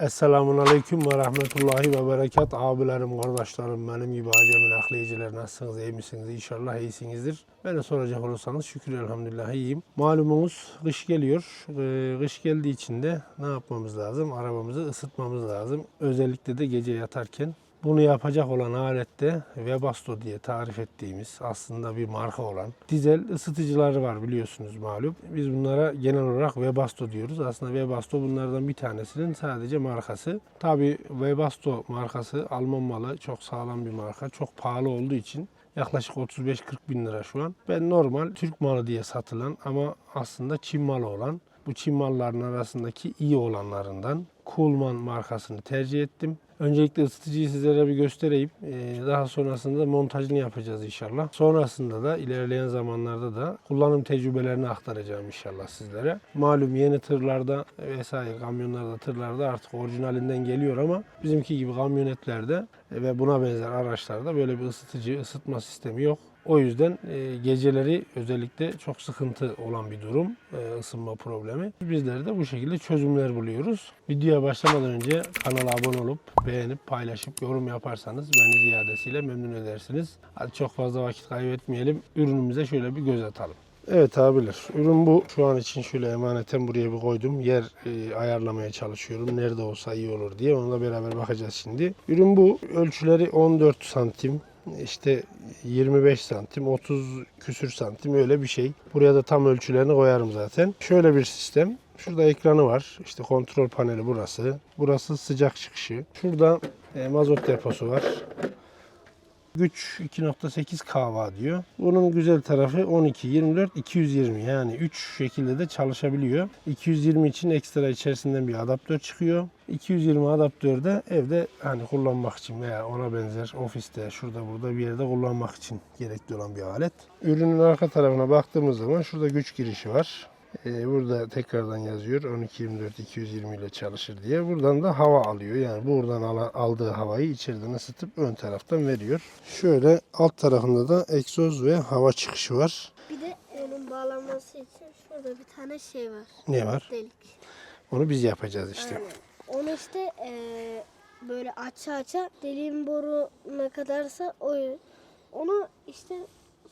Esselamun Aleyküm ve Rahmetullahi ve Berekat. Abilerim, kardeşlerim, benim gibi acemi nakliyeciler nasılsınız, iyi misiniz? İnşallah iyisinizdir. Beni soracak olursanız şükür elhamdülillah iyiyim. Malumunuz kış geliyor. Ee, kış geldiği için de ne yapmamız lazım? Arabamızı ısıtmamız lazım. Özellikle de gece yatarken bunu yapacak olan alette Webasto diye tarif ettiğimiz aslında bir marka olan dizel ısıtıcıları var biliyorsunuz malum. Biz bunlara genel olarak Webasto diyoruz. Aslında Webasto bunlardan bir tanesinin sadece markası. Tabi Webasto markası Alman malı çok sağlam bir marka. Çok pahalı olduğu için yaklaşık 35-40 bin lira şu an. Ben normal Türk malı diye satılan ama aslında Çin malı olan bu Çin mallarının arasındaki iyi olanlarından Coolman markasını tercih ettim. Öncelikle ısıtıcıyı sizlere bir göstereyim. Ee, Daha sonrasında da montajını yapacağız inşallah. Sonrasında da ilerleyen zamanlarda da kullanım tecrübelerini aktaracağım inşallah sizlere. Malum yeni tırlarda vesaire kamyonlarda, tırlarda artık orijinalinden geliyor ama bizimki gibi kamyonetlerde ve buna benzer araçlarda böyle bir ısıtıcı, ısıtma sistemi yok. O yüzden e, geceleri özellikle çok sıkıntı olan bir durum, e, ısınma problemi. Bizler de bu şekilde çözümler buluyoruz. Videoya başlamadan önce kanala abone olup beğenip paylaşıp yorum yaparsanız beni ziyadesiyle memnun edersiniz. Hadi çok fazla vakit kaybetmeyelim. Ürünümüze şöyle bir göz atalım. Evet abiler, ürün bu. Şu an için şöyle emaneten buraya bir koydum. Yer e, ayarlamaya çalışıyorum. Nerede olsa iyi olur diye. Onunla beraber bakacağız şimdi. Ürün bu. Ölçüleri 14 santim. İşte 25 santim, 30 küsür santim öyle bir şey. Buraya da tam ölçülerini koyarım zaten. Şöyle bir sistem. Şurada ekranı var. İşte kontrol paneli burası. Burası sıcak çıkışı. Şurada e, mazot deposu var. Güç 2.8 kW diyor. Bunun güzel tarafı 12, 24, 220 yani 3 şekilde de çalışabiliyor. 220 için ekstra içerisinden bir adaptör çıkıyor. 220 adaptör de evde hani kullanmak için veya ona benzer ofiste şurada burada bir yerde kullanmak için gerekli olan bir alet. Ürünün arka tarafına baktığımız zaman şurada güç girişi var. Ee, burada tekrardan yazıyor 12-24 220 ile çalışır diye. Buradan da hava alıyor. Yani buradan aldığı havayı içeriden ısıtıp ön taraftan veriyor. Şöyle alt tarafında da egzoz ve hava çıkışı var. Bir de onun bağlanması için şurada bir tane şey var. Ne var? Delik. Onu biz yapacağız işte. Aynen. Onu işte eee, böyle aça aça deliğin boru ne kadarsa o onu işte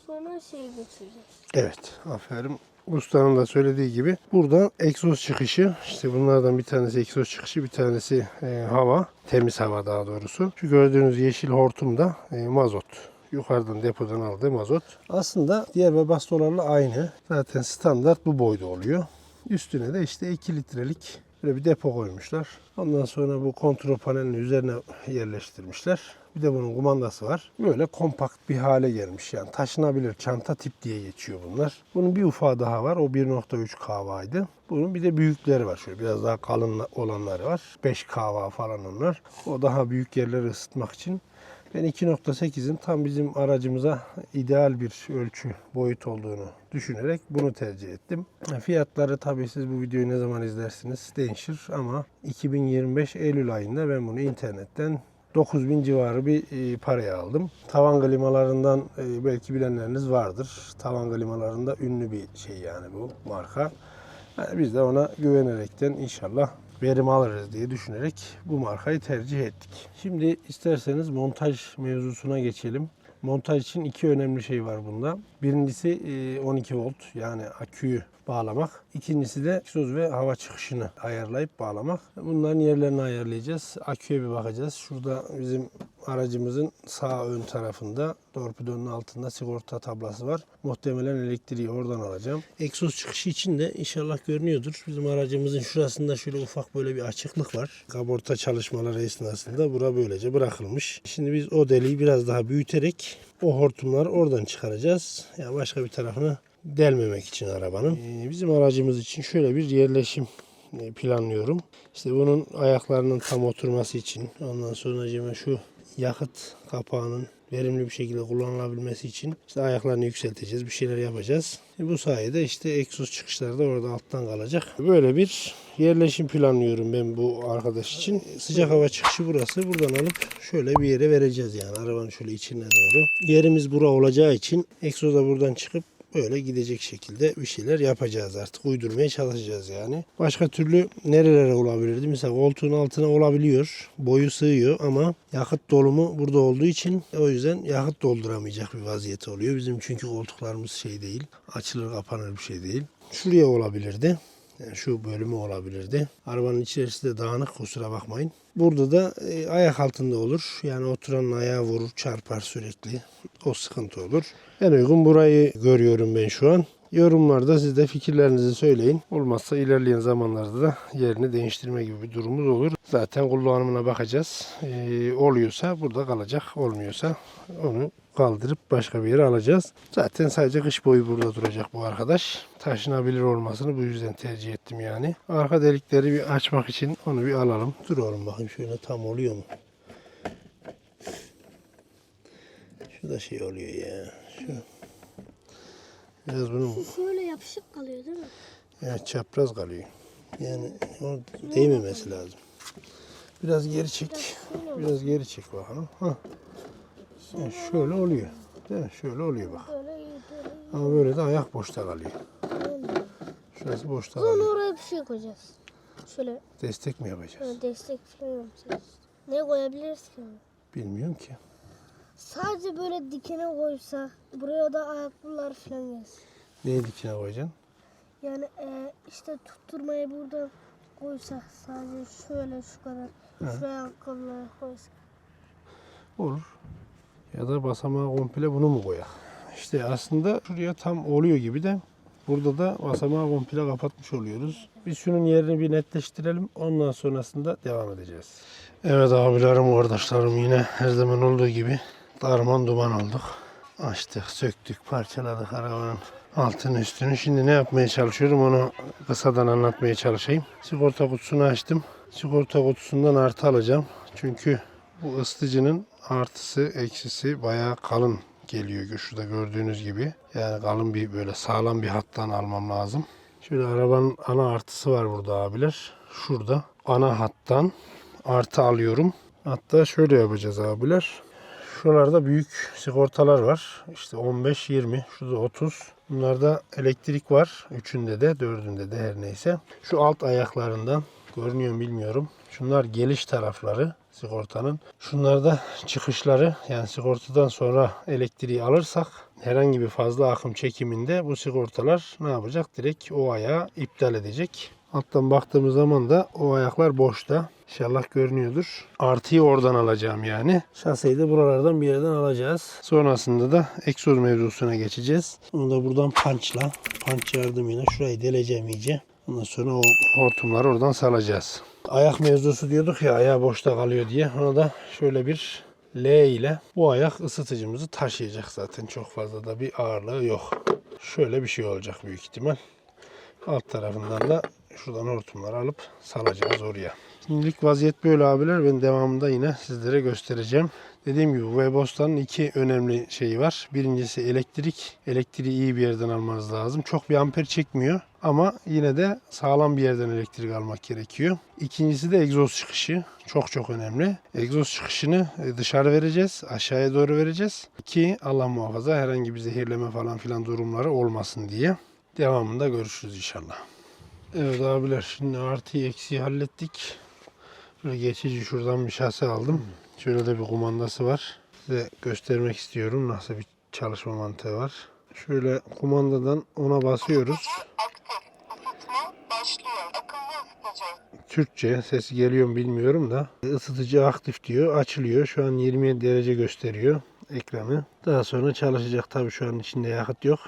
sonra şey götüreceğiz. Evet, aferin. Ustanın da söylediği gibi burada egzoz çıkışı, işte bunlardan bir tanesi egzoz çıkışı, bir tanesi e, hava, temiz hava daha doğrusu. Şu gördüğünüz yeşil hortum da e, mazot. Yukarıdan depodan aldığı mazot. Aslında diğer webastolarla aynı. Zaten standart bu boyda oluyor. Üstüne de işte 2 litrelik böyle bir depo koymuşlar. Ondan sonra bu kontrol panelinin üzerine yerleştirmişler. Bir de bunun kumandası var. Böyle kompakt bir hale gelmiş yani. Taşınabilir çanta tip diye geçiyor bunlar. Bunun bir ufağı daha var. O 1.3 kW'ydı. Bunun bir de büyükleri var. Şöyle biraz daha kalın olanları var. 5 kW falan onlar. O daha büyük yerleri ısıtmak için. Ben 2.8'in tam bizim aracımıza ideal bir ölçü boyut olduğunu düşünerek bunu tercih ettim. Fiyatları tabii siz bu videoyu ne zaman izlersiniz değişir ama 2025 Eylül ayında ben bunu internetten 9000 civarı bir e, paraya aldım. Tavan klimalarından e, belki bilenleriniz vardır. Tavan klimalarında ünlü bir şey yani bu marka. Yani biz de ona güvenerekten inşallah verim alırız diye düşünerek bu markayı tercih ettik. Şimdi isterseniz montaj mevzusuna geçelim. Montaj için iki önemli şey var bunda. Birincisi e, 12 volt yani aküyü bağlamak. İkincisi de egzoz ve hava çıkışını ayarlayıp bağlamak. Bunların yerlerini ayarlayacağız. Aküye bir bakacağız. Şurada bizim aracımızın sağ ön tarafında torpidonun altında sigorta tablası var. Muhtemelen elektriği oradan alacağım. Egzoz çıkışı için de inşallah görünüyordur. Bizim aracımızın şurasında şöyle ufak böyle bir açıklık var. Kaborta çalışmaları esnasında bura böylece bırakılmış. Şimdi biz o deliği biraz daha büyüterek o hortumları oradan çıkaracağız. Yani başka bir tarafını delmemek için arabanın. Ee, Bizim aracımız için şöyle bir yerleşim e, planlıyorum. İşte bunun ayaklarının tam oturması için ondan sonra şu yakıt kapağının verimli bir şekilde kullanılabilmesi için işte ayaklarını yükselteceğiz, bir şeyler yapacağız. E, Bu sayede işte egzoz çıkışları da orada alttan kalacak. Böyle bir yerleşim planlıyorum ben bu arkadaş için. Sıcak hava çıkışı burası. Buradan alıp şöyle bir yere vereceğiz yani arabanın şöyle içine doğru. Yerimiz bura olacağı için egzoz da buradan çıkıp böyle gidecek şekilde bir şeyler yapacağız artık. Uydurmaya çalışacağız yani. Başka türlü nerelere olabilirdi? Mesela koltuğun altına olabiliyor. Boyu sığıyor ama yakıt dolumu burada olduğu için o yüzden yakıt dolduramayacak bir vaziyeti oluyor. Bizim çünkü koltuklarımız şey değil. Açılır kapanır bir şey değil. Şuraya olabilirdi. Yani şu bölümü olabilirdi. Arabanın içerisi de dağınık kusura bakmayın. Burada da e, ayak altında olur. Yani oturanın ayağı vurur, çarpar sürekli. O sıkıntı olur. En uygun burayı görüyorum ben şu an. Yorumlarda siz de fikirlerinizi söyleyin. Olmazsa ilerleyen zamanlarda da yerini değiştirme gibi bir durumumuz olur. Zaten kullanımına bakacağız. Ee, oluyorsa burada kalacak. Olmuyorsa onu kaldırıp başka bir yere alacağız. Zaten sadece kış boyu burada duracak bu arkadaş. Taşınabilir olmasını bu yüzden tercih ettim yani. Arka delikleri bir açmak için onu bir alalım. Dur oğlum bakayım şöyle tam oluyor mu? Şu da şey oluyor ya. Şu. Biraz bunun Şöyle yapışık kalıyor değil mi? Evet çapraz kalıyor. Yani o değmemesi lazım. Biraz geri çek. Biraz geri çek bakalım. Hah. Yani şöyle oluyor. Değil mi? Şöyle oluyor bak. Ama böyle de ayak boşta kalıyor. Şurası boşta Sonra kalıyor. oraya bir şey koyacağız. Şöyle Destek mi yapacağız? böyle destek falan yapacağız. Ne koyabiliriz ki? Bilmiyorum ki. Sadece böyle dikine koysa buraya da ayakkabılar falan gelsin. Neyi dikine koyacaksın? Yani e, işte tutturmayı burada koysak sadece şöyle şu kadar şuraya ayakkabıları koysak. Olur. Ya da basamağı komple bunu mu koyak? İşte aslında şuraya tam oluyor gibi de burada da basamağı komple kapatmış oluyoruz. Biz şunun yerini bir netleştirelim. Ondan sonrasında devam edeceğiz. Evet abilerim, kardeşlerim yine her zaman olduğu gibi darman duman olduk. Açtık, söktük, parçaladık arabanın altını üstünü. Şimdi ne yapmaya çalışıyorum onu kısadan anlatmaya çalışayım. Sigorta kutusunu açtım. Sigorta kutusundan artı alacağım. Çünkü bu ısıtıcının artısı eksisi bayağı kalın geliyor şurada gördüğünüz gibi. Yani kalın bir böyle sağlam bir hattan almam lazım. Şöyle arabanın ana artısı var burada abiler. Şurada ana hattan artı alıyorum. Hatta şöyle yapacağız abiler. Şuralarda büyük sigortalar var. İşte 15, 20, şurada 30. Bunlarda elektrik var. Üçünde de, dördünde de her neyse. Şu alt ayaklarından görünüyor bilmiyorum. Şunlar geliş tarafları sigortanın. Şunlar da çıkışları. Yani sigortadan sonra elektriği alırsak herhangi bir fazla akım çekiminde bu sigortalar ne yapacak? Direkt o ayağı iptal edecek. Alttan baktığımız zaman da o ayaklar boşta. İnşallah görünüyordur. Artıyı oradan alacağım yani. Şaseyi de buralardan bir yerden alacağız. Sonrasında da egzoz mevzusuna geçeceğiz. Onu da buradan punchla, punch yardımıyla şurayı deleceğim iyice. Ondan sonra o hortumları oradan salacağız. Ayak mevzusu diyorduk ya ayağı boşta kalıyor diye. Ona da şöyle bir L ile bu ayak ısıtıcımızı taşıyacak zaten. Çok fazla da bir ağırlığı yok. Şöyle bir şey olacak büyük ihtimal. Alt tarafından da şuradan hortumları alıp salacağız oraya. Şimdilik vaziyet böyle abiler. Ben devamında yine sizlere göstereceğim. Dediğim gibi bu Webos'tan iki önemli şeyi var. Birincisi elektrik. Elektriği iyi bir yerden almanız lazım. Çok bir amper çekmiyor ama yine de sağlam bir yerden elektrik almak gerekiyor. İkincisi de egzoz çıkışı. Çok çok önemli. Egzoz çıkışını e, dışarı vereceğiz. Aşağıya doğru vereceğiz. Ki Allah muhafaza herhangi bir zehirleme falan filan durumları olmasın diye. Devamında görüşürüz inşallah. Evet abiler şimdi artıyı eksiği hallettik. Şöyle geçici şuradan bir şase aldım. Şöyle de bir kumandası var. Size göstermek istiyorum nasıl bir çalışma mantığı var. Şöyle kumandadan ona basıyoruz. Türkçe sesi geliyor mu bilmiyorum da ısıtıcı aktif diyor. Açılıyor. Şu an 27 derece gösteriyor ekranı. Daha sonra çalışacak. Tabii şu an içinde yakıt yok.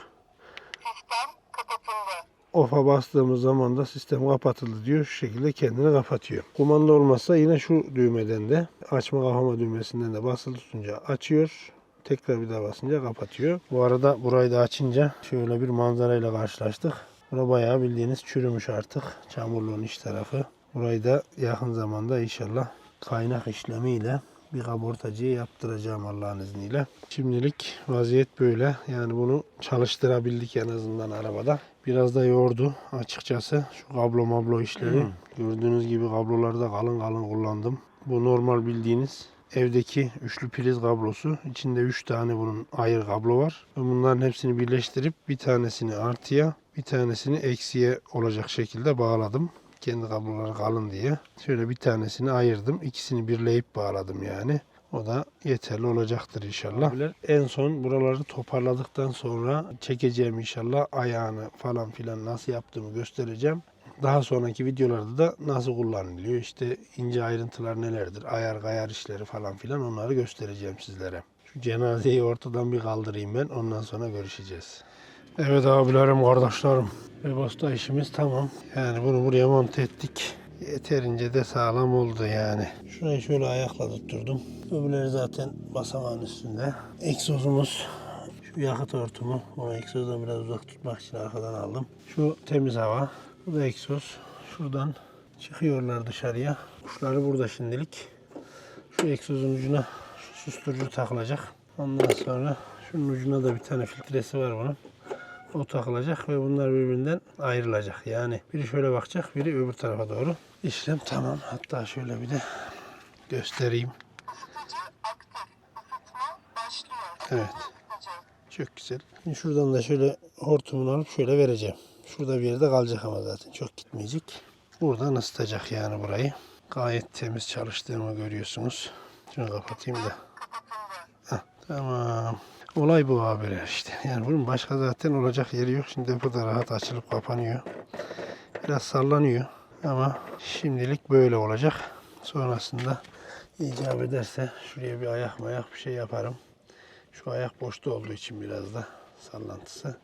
Off'a bastığımız zaman da sistem kapatıldı diyor. Şu şekilde kendini kapatıyor. Kumanda olmazsa yine şu düğmeden de açma kapama düğmesinden de basılı tutunca açıyor. Tekrar bir daha basınca kapatıyor. Bu arada burayı da açınca şöyle bir manzarayla karşılaştık. Bura bayağı bildiğiniz çürümüş artık. Çamurluğun iç tarafı. Burayı da yakın zamanda inşallah kaynak işlemiyle bir kabortacıya yaptıracağım Allah'ın izniyle. Şimdilik vaziyet böyle. Yani bunu çalıştırabildik en azından arabada. Biraz da yordu açıkçası. Şu kablo mablo işleri. Gördüğünüz gibi kabloları da kalın kalın kullandım. Bu normal bildiğiniz evdeki üçlü priz kablosu. İçinde 3 tane bunun ayrı kablo var. Ve bunların hepsini birleştirip bir tanesini artıya bir tanesini eksiye olacak şekilde bağladım. Kendi kabloları kalın diye. Şöyle bir tanesini ayırdım. İkisini birleyip bağladım yani. O da yeterli olacaktır inşallah. En son buraları toparladıktan sonra çekeceğim inşallah ayağını falan filan nasıl yaptığımı göstereceğim. Daha sonraki videolarda da nasıl kullanılıyor, işte ince ayrıntılar nelerdir, ayar gayar işleri falan filan onları göstereceğim sizlere. Şu cenazeyi ortadan bir kaldırayım ben, ondan sonra görüşeceğiz. Evet abilerim, kardeşlerim. Webos'ta işimiz tamam. Yani bunu buraya monte ettik. Yeterince de sağlam oldu yani. Şurayı şöyle ayakla tutturdum. Öbürleri zaten basamağın üstünde. Egzozumuz şu yakıt hortumu. Onu egzozdan biraz uzak tutmak için arkadan aldım. Şu temiz hava. Bu da egzoz. Şuradan çıkıyorlar dışarıya. Kuşları burada şimdilik. Şu egzozun ucuna şu susturucu takılacak. Ondan sonra şunun ucuna da bir tane filtresi var bunun. O takılacak ve bunlar birbirinden ayrılacak. Yani biri şöyle bakacak, biri öbür tarafa doğru. İşlem tamam. Hatta şöyle bir de göstereyim. Evet. Çok güzel. Şimdi şuradan da şöyle hortumunu alıp şöyle vereceğim. Şurada bir yerde kalacak ama zaten çok gitmeyecek. Buradan ısıtacak yani burayı. Gayet temiz çalıştığımı görüyorsunuz. Şunu kapatayım da. Heh, tamam. Olay bu abiler işte. Yani bunun başka zaten olacak yeri yok. Şimdi bu da rahat açılıp kapanıyor. Biraz sallanıyor. Ama şimdilik böyle olacak. Sonrasında icap ederse şuraya bir ayak mayak bir şey yaparım. Şu ayak boşta olduğu için biraz da sallantısı.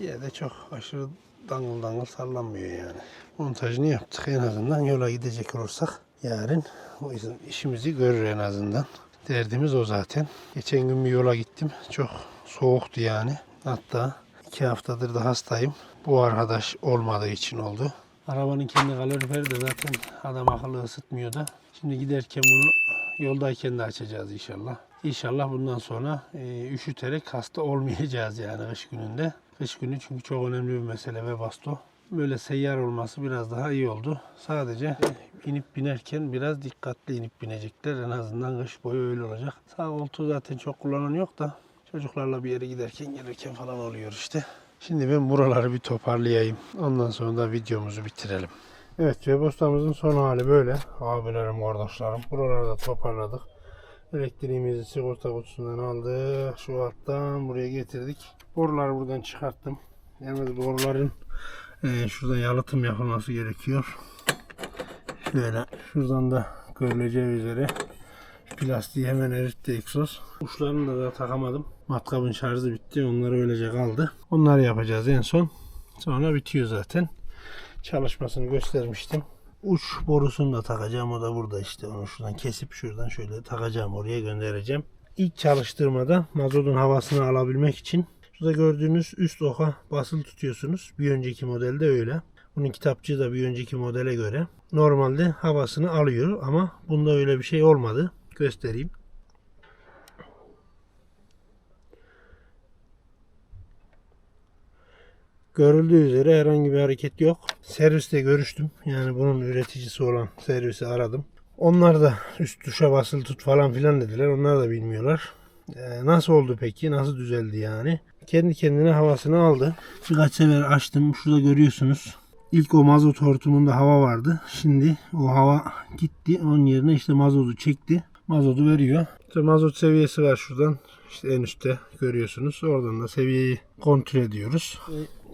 Yine de çok aşırı dangıl dangıl sallanmıyor yani. Montajını yaptık en azından yola gidecek olursak yarın o işimizi görür en azından. Derdimiz o zaten. Geçen gün bir yola gittim. Çok soğuktu yani. Hatta iki haftadır da hastayım. Bu arkadaş olmadığı için oldu. Arabanın kendi kaloriferi de zaten adam akıllı ısıtmıyor da. Şimdi giderken bunu yoldayken de açacağız inşallah. İnşallah bundan sonra e, üşüterek hasta olmayacağız yani kış gününde. Kış günü çünkü çok önemli bir mesele ve basto. Böyle seyyar olması biraz daha iyi oldu. Sadece inip binerken biraz dikkatli inip binecekler. En azından kış boyu öyle olacak. Sağ koltuğu zaten çok kullanan yok da çocuklarla bir yere giderken gelirken falan oluyor işte. Şimdi ben buraları bir toparlayayım. Ondan sonra da videomuzu bitirelim. Evet Cebostamızın son hali böyle. Abilerim, kardeşlerim. Buraları da toparladık. Elektriğimizi sigorta kutusundan aldık. Şu alttan buraya getirdik. Boruları buradan çıkarttım. Yani boruların e, şurada yalıtım yapılması gerekiyor. Şöyle şuradan da görüleceği üzere plastiği hemen eritti egzoz. Uçlarını da, da takamadım. Matkabın şarjı bitti. Onlar öylece kaldı. Onları yapacağız en son. Sonra bitiyor zaten. Çalışmasını göstermiştim. Uç borusunu da takacağım. O da burada işte. Onu şuradan kesip şuradan şöyle takacağım. Oraya göndereceğim. İlk çalıştırmada mazotun havasını alabilmek için şurada gördüğünüz üst oka basılı tutuyorsunuz. Bir önceki modelde öyle. Bunun kitapçığı da bir önceki modele göre. Normalde havasını alıyor ama bunda öyle bir şey olmadı. Göstereyim. Görüldüğü üzere herhangi bir hareket yok. Serviste görüştüm. Yani bunun üreticisi olan servisi aradım. Onlar da üst tuşa basılı tut falan filan dediler. Onlar da bilmiyorlar. Ee, nasıl oldu peki? Nasıl düzeldi yani? Kendi kendine havasını aldı. Birkaç sefer açtım. Şurada görüyorsunuz. İlk o mazot hortumunda hava vardı. Şimdi o hava gitti. Onun yerine işte mazotu çekti. Mazotu veriyor. İşte mazot seviyesi var şuradan. İşte en üstte görüyorsunuz. Oradan da seviyeyi kontrol ediyoruz.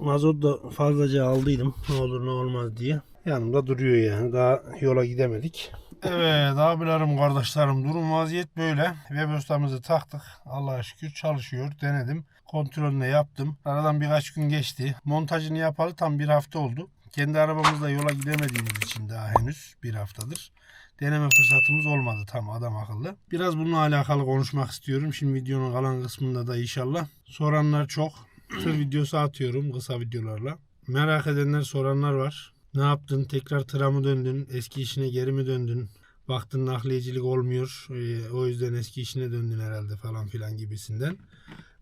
Mazot da fazlaca aldıydım. Ne olur ne olmaz diye. Yanımda duruyor yani. Daha yola gidemedik. Evet abilerim kardeşlerim durum vaziyet böyle. Web ustamızı taktık. Allah'a şükür çalışıyor. Denedim. Kontrolünü yaptım. Aradan birkaç gün geçti. Montajını yapalı tam bir hafta oldu. Kendi arabamızla yola gidemediğimiz için daha henüz bir haftadır. Deneme fırsatımız olmadı tam adam akıllı. Biraz bununla alakalı konuşmak istiyorum. Şimdi videonun kalan kısmında da inşallah. Soranlar çok. Tır videosu atıyorum kısa videolarla. Merak edenler soranlar var. Ne yaptın? Tekrar tıra mı döndün? Eski işine geri mi döndün? Baktın nakliyecilik olmuyor. Ee, o yüzden eski işine döndün herhalde falan filan gibisinden.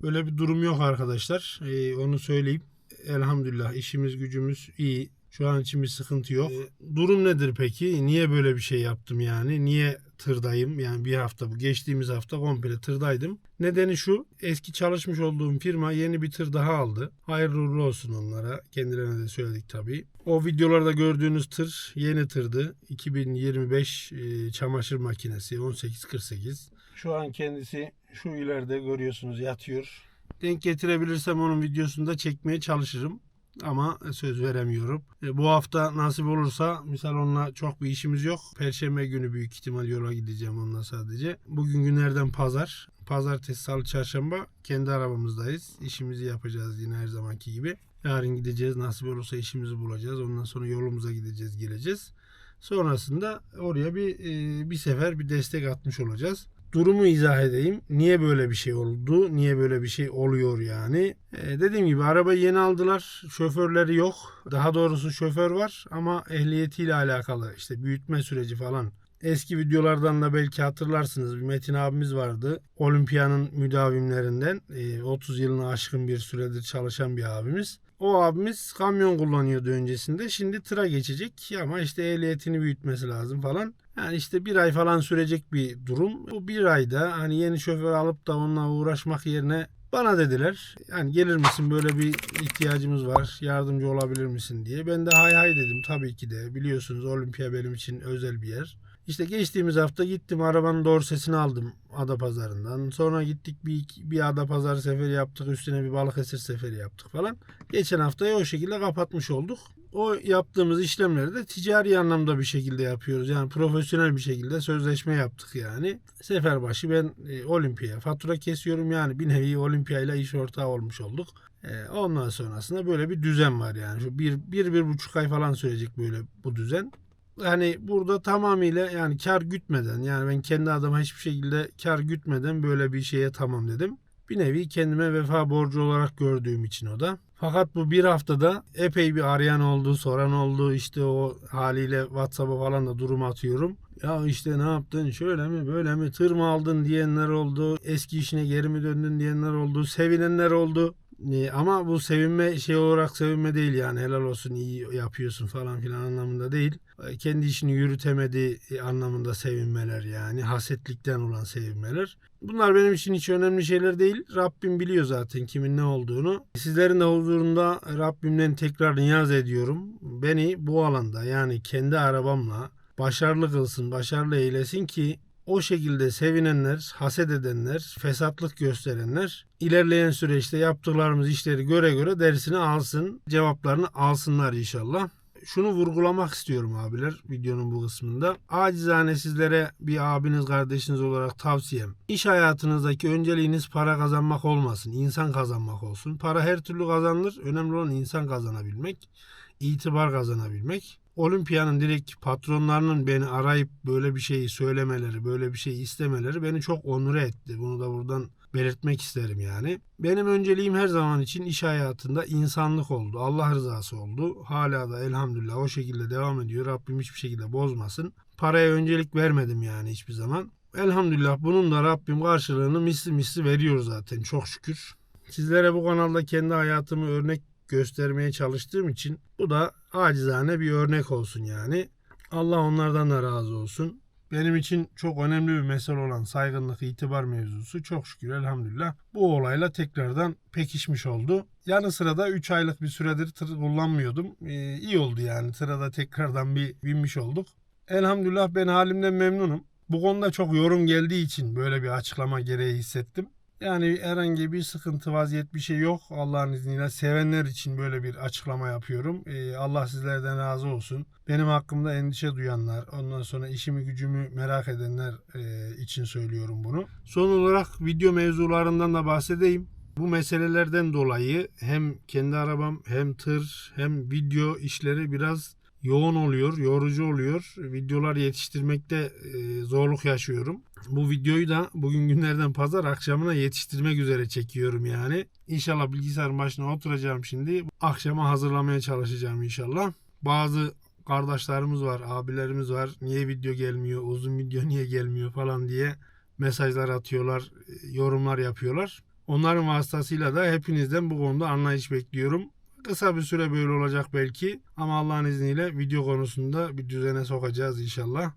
Öyle bir durum yok arkadaşlar. Ee, onu söyleyeyim. Elhamdülillah işimiz gücümüz iyi. Şu an için bir sıkıntı yok. Ee, durum nedir peki? Niye böyle bir şey yaptım yani? Niye tırdayım. Yani bir hafta bu geçtiğimiz hafta komple tırdaydım. Nedeni şu eski çalışmış olduğum firma yeni bir tır daha aldı. Hayırlı uğurlu olsun onlara. Kendilerine de söyledik tabii. O videolarda gördüğünüz tır yeni tırdı. 2025 e, çamaşır makinesi 1848. Şu an kendisi şu ileride görüyorsunuz yatıyor. Denk getirebilirsem onun videosunu da çekmeye çalışırım. Ama söz veremiyorum. E, bu hafta nasip olursa misal onunla çok bir işimiz yok. Perşembe günü büyük ihtimal yola gideceğim onunla sadece. Bugün günlerden pazar. Pazartesi, salı, çarşamba kendi arabamızdayız. İşimizi yapacağız yine her zamanki gibi. Yarın gideceğiz. Nasip olursa işimizi bulacağız. Ondan sonra yolumuza gideceğiz, geleceğiz. Sonrasında oraya bir e, bir sefer bir destek atmış olacağız. Durumu izah edeyim. Niye böyle bir şey oldu? Niye böyle bir şey oluyor yani? E, dediğim gibi arabayı yeni aldılar. Şoförleri yok. Daha doğrusu şoför var ama ehliyetiyle alakalı işte büyütme süreci falan. Eski videolardan da belki hatırlarsınız. Bir Metin abimiz vardı. Olimpiyanın müdavimlerinden. E, 30 yılını aşkın bir süredir çalışan bir abimiz. O abimiz kamyon kullanıyordu öncesinde. Şimdi tıra geçecek ama işte ehliyetini büyütmesi lazım falan. Yani işte bir ay falan sürecek bir durum. Bu bir ayda hani yeni şoför alıp da onunla uğraşmak yerine bana dediler. Yani gelir misin böyle bir ihtiyacımız var. Yardımcı olabilir misin diye. Ben de hay hay dedim tabii ki de. Biliyorsunuz Olimpiya benim için özel bir yer. İşte geçtiğimiz hafta gittim arabanın dorsesini aldım Adapazarı'ndan. Sonra gittik bir, bir Adapazarı seferi yaptık. Üstüne bir Balıkesir seferi yaptık falan. Geçen haftayı o şekilde kapatmış olduk. O yaptığımız işlemleri de ticari anlamda bir şekilde yapıyoruz. Yani profesyonel bir şekilde sözleşme yaptık yani. Sefer başı ben e, Olimpiya fatura kesiyorum yani bir nevi Olimpiya ile iş ortağı olmuş olduk. E, ondan sonrasında böyle bir düzen var yani. Şu bir, bir, bir buçuk ay falan sürecek böyle bu düzen hani burada tamamıyla yani kar gütmeden yani ben kendi adıma hiçbir şekilde kar gütmeden böyle bir şeye tamam dedim. Bir nevi kendime vefa borcu olarak gördüğüm için o da. Fakat bu bir haftada epey bir arayan oldu, soran oldu. İşte o haliyle WhatsApp'a falan da durum atıyorum. Ya işte ne yaptın, şöyle mi, böyle mi, tır mı aldın diyenler oldu. Eski işine geri mi döndün diyenler oldu. Sevinenler oldu. E, ama bu sevinme şey olarak sevinme değil yani helal olsun iyi yapıyorsun falan filan anlamında değil. E, kendi işini yürütemediği anlamında sevinmeler yani hasetlikten olan sevinmeler. Bunlar benim için hiç önemli şeyler değil. Rabbim biliyor zaten kimin ne olduğunu. Sizlerin de huzurunda Rabbimden tekrar niyaz ediyorum. Beni bu alanda yani kendi arabamla başarılı kılsın, başarılı eylesin ki o şekilde sevinenler, haset edenler, fesatlık gösterenler ilerleyen süreçte yaptıklarımız işleri göre göre dersini alsın, cevaplarını alsınlar inşallah. Şunu vurgulamak istiyorum abiler videonun bu kısmında. Acizane sizlere bir abiniz kardeşiniz olarak tavsiyem. İş hayatınızdaki önceliğiniz para kazanmak olmasın, insan kazanmak olsun. Para her türlü kazanılır. Önemli olan insan kazanabilmek, itibar kazanabilmek. Olimpiyanın direkt patronlarının beni arayıp böyle bir şeyi söylemeleri, böyle bir şey istemeleri beni çok onur etti. Bunu da buradan belirtmek isterim yani. Benim önceliğim her zaman için iş hayatında insanlık oldu. Allah rızası oldu. Hala da elhamdülillah o şekilde devam ediyor. Rabbim hiçbir şekilde bozmasın. Paraya öncelik vermedim yani hiçbir zaman. Elhamdülillah bunun da Rabbim karşılığını misli misli veriyor zaten çok şükür. Sizlere bu kanalda kendi hayatımı örnek göstermeye çalıştığım için bu da acizane bir örnek olsun yani. Allah onlardan da razı olsun. Benim için çok önemli bir mesele olan saygınlık, itibar mevzusu çok şükür elhamdülillah bu olayla tekrardan pekişmiş oldu. Yanı sıra da 3 aylık bir süredir tır kullanmıyordum. Ee, iyi oldu yani tırada tekrardan bir binmiş olduk. Elhamdülillah ben halimden memnunum. Bu konuda çok yorum geldiği için böyle bir açıklama gereği hissettim. Yani herhangi bir sıkıntı, vaziyet bir şey yok. Allah'ın izniyle sevenler için böyle bir açıklama yapıyorum. Ee, Allah sizlerden razı olsun. Benim hakkımda endişe duyanlar, ondan sonra işimi gücümü merak edenler e, için söylüyorum bunu. Son olarak video mevzularından da bahsedeyim. Bu meselelerden dolayı hem kendi arabam hem tır hem video işleri biraz yoğun oluyor, yorucu oluyor. Videolar yetiştirmekte e, zorluk yaşıyorum. Bu videoyu da bugün günlerden pazar akşamına yetiştirmek üzere çekiyorum yani. İnşallah bilgisayar başına oturacağım şimdi. Akşama hazırlamaya çalışacağım inşallah. Bazı kardeşlerimiz var, abilerimiz var. Niye video gelmiyor, uzun video niye gelmiyor falan diye mesajlar atıyorlar, yorumlar yapıyorlar. Onların vasıtasıyla da hepinizden bu konuda anlayış bekliyorum. Kısa bir süre böyle olacak belki ama Allah'ın izniyle video konusunda bir düzene sokacağız inşallah.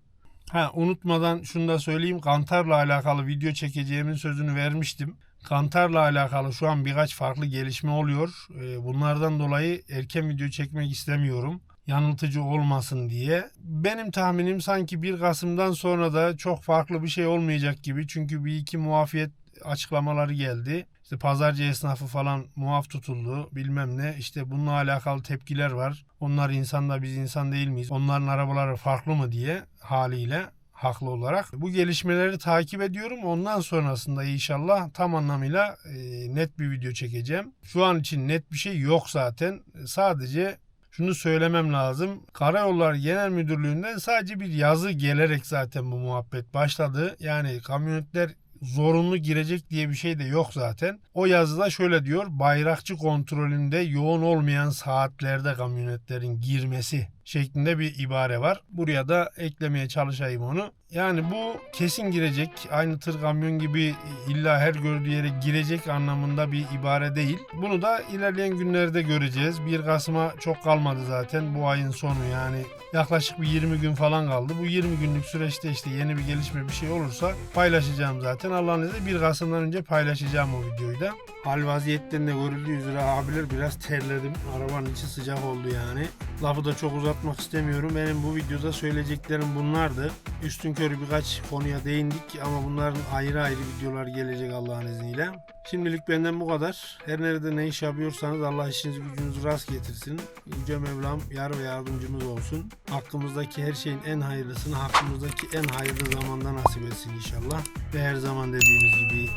Ha unutmadan şunu da söyleyeyim. Kantarla alakalı video çekeceğimin sözünü vermiştim. Kantarla alakalı şu an birkaç farklı gelişme oluyor. Ee, Bunlardan dolayı erken video çekmek istemiyorum. Yanıltıcı olmasın diye. Benim tahminim sanki 1 Kasım'dan sonra da çok farklı bir şey olmayacak gibi. Çünkü bir iki muafiyet açıklamaları geldi. İşte pazarcı esnafı falan muaf tutuldu bilmem ne. İşte bununla alakalı tepkiler var. Onlar insan da biz insan değil miyiz? Onların arabaları farklı mı diye haliyle haklı olarak. Bu gelişmeleri takip ediyorum. Ondan sonrasında inşallah tam anlamıyla e, net bir video çekeceğim. Şu an için net bir şey yok zaten. Sadece şunu söylemem lazım. Karayolları Genel Müdürlüğü'nden sadece bir yazı gelerek zaten bu muhabbet başladı. Yani kamyonetler zorunlu girecek diye bir şey de yok zaten. O yazıda şöyle diyor. Bayrakçı kontrolünde yoğun olmayan saatlerde kamyonetlerin girmesi şeklinde bir ibare var. Buraya da eklemeye çalışayım onu. Yani bu kesin girecek. Aynı tır kamyon gibi illa her gördüğü yere girecek anlamında bir ibare değil. Bunu da ilerleyen günlerde göreceğiz. 1 Kasım'a çok kalmadı zaten bu ayın sonu yani yaklaşık bir 20 gün falan kaldı. Bu 20 günlük süreçte işte yeni bir gelişme bir şey olursa paylaşacağım zaten. Allah'ın izniyle 1 Kasım'dan önce paylaşacağım o videoyu da. Hal vaziyetten de görüldüğü üzere abiler biraz terledim. Arabanın içi sıcak oldu yani. Lafı da çok uzatmak istemiyorum. Benim bu videoda söyleyeceklerim bunlardı. Üstün körü birkaç konuya değindik ama bunların ayrı ayrı videolar gelecek Allah'ın izniyle. Şimdilik benden bu kadar. Her nerede ne iş yapıyorsanız Allah işinizi gücünüzü rast getirsin. Yüce Mevlam yar ve yardımcımız olsun. Hakkımızdaki her şeyin en hayırlısını hakkımızdaki en hayırlı zamanda nasip etsin inşallah. Ve her zaman dediğimiz gibi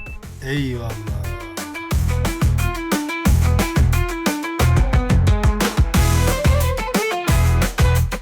eyvallah.